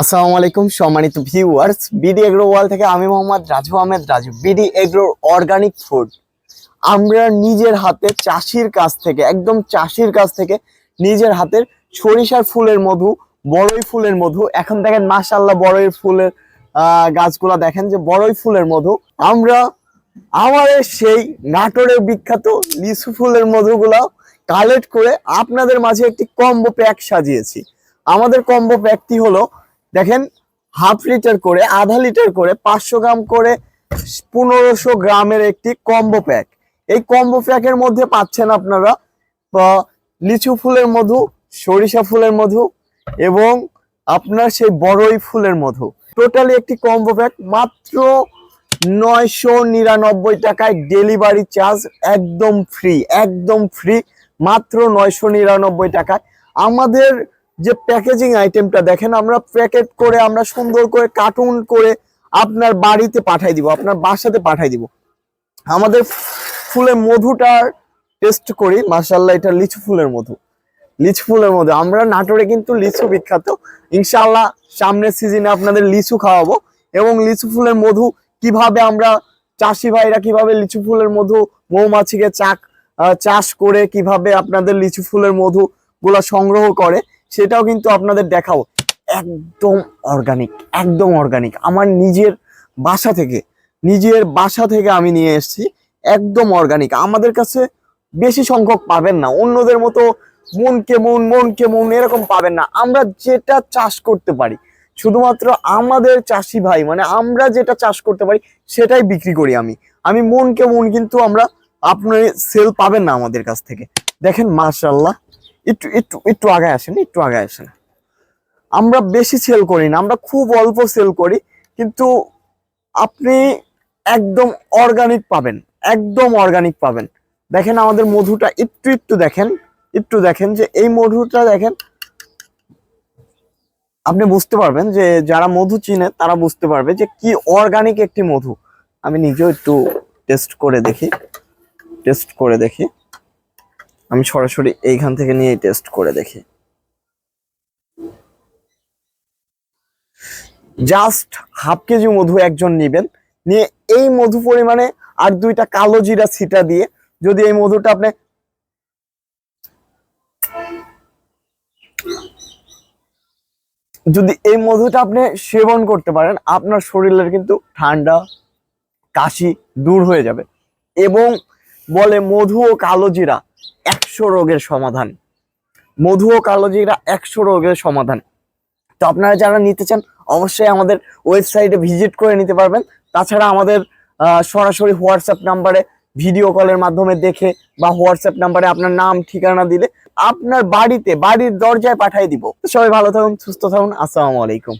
আসসালামু আলাইকুম, সম্মানিত ভিউয়ার্স বিডি এগ্রো ওয়াল থেকে আমি মোহাম্মদ রাজু আহমেদ, রাজু বিডি এগ্রোর অর্গানিক ফুড আমরা নিজের হাতে চাষির কাছ থেকে, একদম চাষির কাছ থেকে নিজের হাতের সরিষার ফুলের মধু, বড়ই ফুলের মধু, এখন দেখেন মাশাল্লাহ বড়ই ফুলের গাছগুলা দেখেন যে বড়ই ফুলের মধু। আমরা আমাদের সেই নাটোরের বিখ্যাত লিচু ফুলের মধুগুলা কালেক্ট করে আপনাদের মাঝে একটি কম্বো প্যাক সাজিয়েছি। আমাদের কম্বো প্যাকটি হলো দেখেন হাফ লিটার করে, আধা লিটার করে, পাঁচশো গ্রাম করে পনেরোশো গ্রামের একটি কম্বো প্যাক এই কম্বো প্যাকের মধ্যে পাচ্ছেন আপনারা লিচু ফুলের মধু, সরিষা ফুলের মধু এবং আপনার সেই বড়ই ফুলের মধু। টোটালি একটি কম্বো প্যাক মাত্র নয়শো নিরানব্বই টাকায় ডেলিভারি চার্জ একদম ফ্রি একদম ফ্রি মাত্র নয়শো নিরানব্বই টাকায়। আমাদের যে প্যাকেজিং আইটেমটা দেখেন, আমরা প্যাকেট করে, আমরা সুন্দর করে কার্টুন করে আপনার বাড়িতে পাঠাই দিব, আপনার বাসাতে পাঠাই দিব। আমাদের ফুলের মধুটার টেস্ট করি মার্শাল্লাহ এটা লিচু ফুলের মধু। লিচু ফুলের মধু, আমরা নাটোরে কিন্তু লিচু বিখ্যাত। ইনশাল্লাহ সামনের সিজনে আপনাদের লিচু খাওয়াবো এবং লিচু ফুলের মধু কীভাবে আমরা চাষি ভাইরা কীভাবে লিচু ফুলের মধু, মৌমাছিকে চাক চাষ করে কীভাবে আপনাদের লিচু ফুলের মধু গুলা সংগ্রহ করে সেটাও কিন্তু আপনাদের দেখাবো। একদম অর্গানিক একদম অর্গানিক আমার নিজের বাসা থেকে, নিজের বাসা থেকে আমি নিয়ে এসেছি, একদম অর্গানিক আমাদের কাছে বেশি সংখ্যক পাবেন না। অন্যদের মতো মন কেমন মন কেমন এরকম পাবেন না। আমরা যেটা চাষ করতে পারি, শুধুমাত্র আমাদের চাষি ভাই মানে আমরা যেটা চাষ করতে পারি, সেটাই বিক্রি করি আমি। আমি মন কেমন কিন্তু আমরা আপনার সেল পাবেন না আমাদের কাছ থেকে। দেখেন মার্শাল্লাহ একটু একটু একটু আগে আসেন একটু আগে আসেন আমরা বেশি সেল করি না, আমরা খুব অল্প সেল করি, কিন্তু আপনি একদম অর্গানিক পাবেন, একদম অর্গানিক পাবেন। দেখেন আমাদের মধুটা একটু একটু দেখেন একটু দেখেন যে এই মধুটা দেখেন, আপনি বুঝতে পারবেন যে যারা মধু চিনে, তারা বুঝতে পারবে যে কি অর্গানিক একটি মধু। আমি নিজেও একটু টেস্ট করে দেখি টেস্ট করে দেখি। আমি সরাসরি এইখান থেকে নিয়ে টেস্ট করে দেখি। জাস্ট হাফ কেজি মধু একজন নেবেন। নিয়ে এই মধু পরিমাণে আর দুইটা কালো জিরা ছিটা দিয়ে যদি এই মধুটা আপনি যদি এই মধুটা আপনি সেবন করতে পারেন, আপনার শরীরের কিন্তু ঠান্ডা, কাশি দূর হয়ে যাবে। এবং বলে মধু ও কালো জিরা একশো রোগের সমাধান। মধু ও কালোজিরা একশো রোগের সমাধান। তো আপনারা যারা নিতে চান, অবশ্যই আমাদের ওয়েবসাইটে ভিজিট করে নিতে পারবেন। তাছাড়া আমাদের সরাসরি হোয়াটসঅ্যাপ নাম্বারে ভিডিও কলের মাধ্যমে দেখে বা হোয়াটসঅ্যাপ নাম্বারে আপনার নাম, ঠিকানা দিলে আপনার বাড়িতে, বাড়ির দরজায় পাঠিয়ে দিব। সবাই ভালো থাকুন, সুস্থ থাকুন। আসসালামু আলাইকুম।